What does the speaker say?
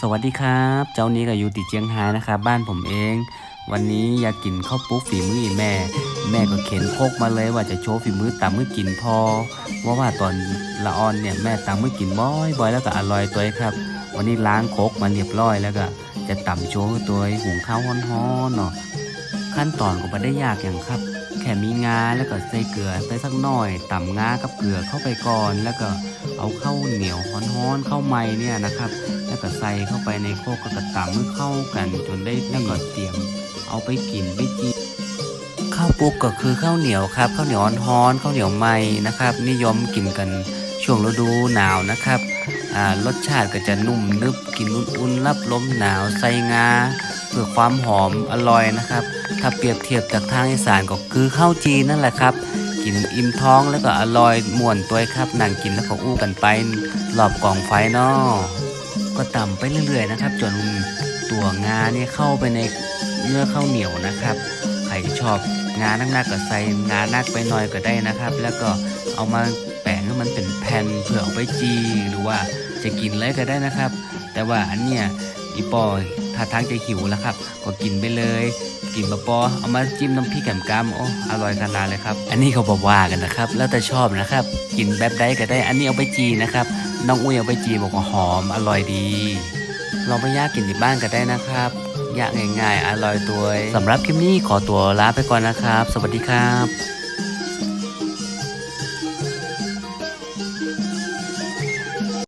สวัสดีครับ เจ้านี้ก็อยู่ติเจียงไฮ้นะครับบ้านผมเอง วันนี้อยากกินข้าวปุ๊กฝีมืออีแม่ แม่ก็เข็นโคกมาเลยว่าจะโชว์ฝีมือตามมือกินพอว่าว่าตอนละออนเนี่ยแม่ตามมือกินบ่อยบ่อยแล้วก็อร่อยตัวครับ วันนี้ล้างโคกมาเรียบร้อยแล้วก็ จะตำโชว์ตัวหุงข้าวฮ้อนๆเนาะขั้นตอนก็ไม่ได้ยากอย่างครับ แค่มีงาแล้วก็ใส่เกลือไปสักหน่อยตำงากับเกลือเข้าไปก่อน แล้วก็เอาข้าวเหนียวฮ้อนๆข้าวไม้เนี่ยนะครับ แล้วก็ใส่เข้าไปในโคกก็กระตำมือเข้ากันจนได้แล้วก็เตรียม เอาไปกินไปจีข้าวปุ๊กก็คือข้าวเหนียวครับข้าวเหนียวฮ้อนๆข้าวเหนียวใหม่นะครับ นิยมกินกันช่วงฤดูหนาวนะครับอ่ารสชาติก็จะนุ่มนึบกินอุ่นๆรับลมหนาวใส่งา เพื่อความหอมอร่อยนะครับ ถ้าเปรียบเทียบจากทางอีสานก็คือข้าวจีนนั่นแหละครับ กินอิ่มท้องแล้วก็อร่อยม่วนตัวครับนั่งกินแล้วก็อู้กันไปรอบกองไฟนาะก็ต่ำไปเรื่อยๆนะครับ จนตัวงาเนี่ยเข้าไปในเนื้อข้าวเหนียวนะครับใครชอบงานักๆก็ใส่งานักไปหน่อยก็ได้นะครับ แล้วก็เอามาแปะให้มันเป็นแผ่นเพื่อเอาไปจีหรือว่าจะกินเลยก็ได้นะครับ แต่ว่าอันเนี้ย อีปอถ้าทางจะหิวแล้วครับ ก็กินไปเลย กินบะปอเอามาจิ้มน้ำพริกแกมกำโอ้อร่อยขนาดเลยครับ อันนี้เขาบอกว่ากันนะครับ แล้วแต่ชอบนะครับ กินแบบใดก็ได้ อันนี้เอาไปจีนะครับ น้องอุ้ยเอาไปจีบอกว่าหอมอร่อยดีลองไปย่างกินที่บ้านก็ได้นะครับย่างง่ายๆอร่อยตัวสำหรับคลิปนี้ขอตัวลาไปก่อนนะครับ สวัสดีครับ